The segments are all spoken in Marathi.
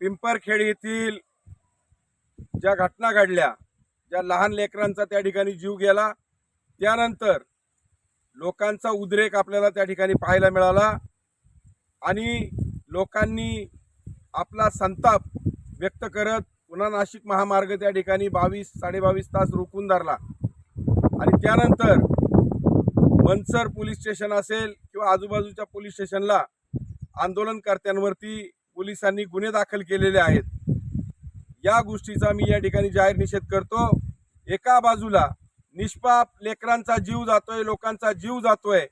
पिंपरखेड येथील ज्या घटना घडल्या ज्या लहान लेकरांचा त्या ठिकाणी जीव गेला त्यानंतर लोकांचा उद्रेक आपल्याला त्या ठिकाणी पाहायला मिळाला आणि लोकांनी आपला संताप व्यक्त करत पुन्हा नाशिक महामार्ग त्या ठिकाणी बावीस साडेबावीस तास रोखून धरला. आणि त्यानंतर मनसर पोलीस स्टेशन असेल किंवा आजूबाजूच्या पोलीस स्टेशनला आंदोलनकर्त्यांवरती पोलिसांनी गुन्हे दाखल केलेले आहेत. या गोष्टीचा मी या ठिकाणी जाहीर निषेध करतो. एका बाजूला निष्पाप लेकरांचा जीव जातोय लोकांचा जीव जातोय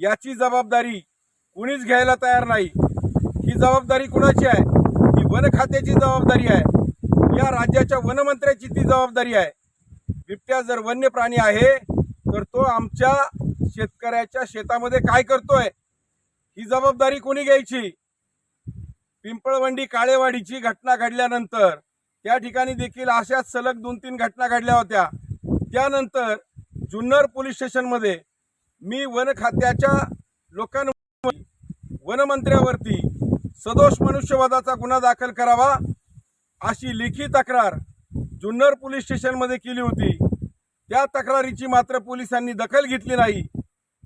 याची जबाबदारी कुणीच घ्यायला तयार नाही. ही जबाबदारी कुणाची आहे? ही वन खात्याची जबाबदारी आहे. या राज्याच्या वनमंत्र्याची ती जबाबदारी आहे. बिबट्या जर वन्य प्राणी आहे तर तो आमच्या शेतकऱ्याच्या शेतामध्ये काय करतोय? ही जबाबदारी कोणी घ्यायची? पिंपळवंडी काळेवाडीची घटना घडल्यानंतर त्या ठिकाणी देखील अशाच सलग दोन तीन घटना घडल्या होत्या. त्यानंतर जुन्नर पोलीस स्टेशनमध्ये मी वन खात्याच्या लोकांवर वनमंत्र्यावरती सदोष मनुष्यवादाचा गुन्हा दाखल करावा अशी लेखी तक्रार जुन्नर पोलीस स्टेशनमध्ये केली होती. त्या तक्रारीची मात्र पोलिसांनी दखल घेतली नाही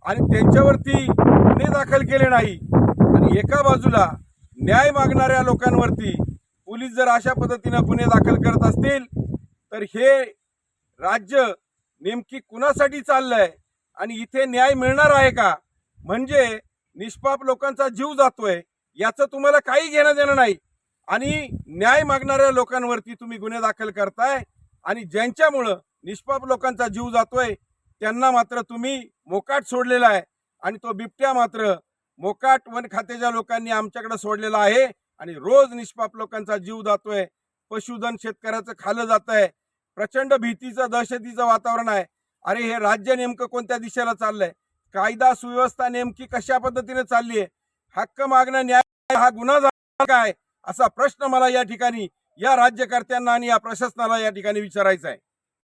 आणि त्यांच्यावरती गुन्हे दाखल केले नाही. आणि एका बाजूला न्याय मागणाऱ्या लोकांवरती पोलीस जर अशा पद्धतीनं गुन्हे दाखल करत असतील तर हे राज्य नेमकी कुणासाठी चाललंय आणि इथे न्याय मिळणार आहे का? म्हणजे निष्पाप लोकांचा जीव जातोय याचं तुम्हाला काही घेणं देणं नाही. आणि न्याय मागणाऱ्या लोकांवरती तुम्ही गुन्हे दाखल करताय आणि ज्यांच्यामुळं निष्पाप लोकांचा जीव जातोय त्यांना मात्र तुम्ही मोकाट सोडलेला आहे. आणि तो बिबट्या मात्र मोकाट वन खात्याच्या लोकांनी आमच्याकडे सोडलेला आहे आणि रोज निष्पाप लोकांचा जीव जातोय. पशुधन शेतकऱ्याचं खालं जात आहे प्रचंड भीतीचं दहशतीचं वातावरण आहे. अरे हे राज्य नेमकं कोणत्या दिशेला चाललंय? कायदा सुव्यवस्था नेमकी कशा पद्धतीने चालली आहे हक्क मागणं न्याय हा गुन्हा झाला काय? असा प्रश्न मला या ठिकाणी या राज्यकर्त्यांना आणि या प्रशासनाला या ठिकाणी विचारायचा आहे.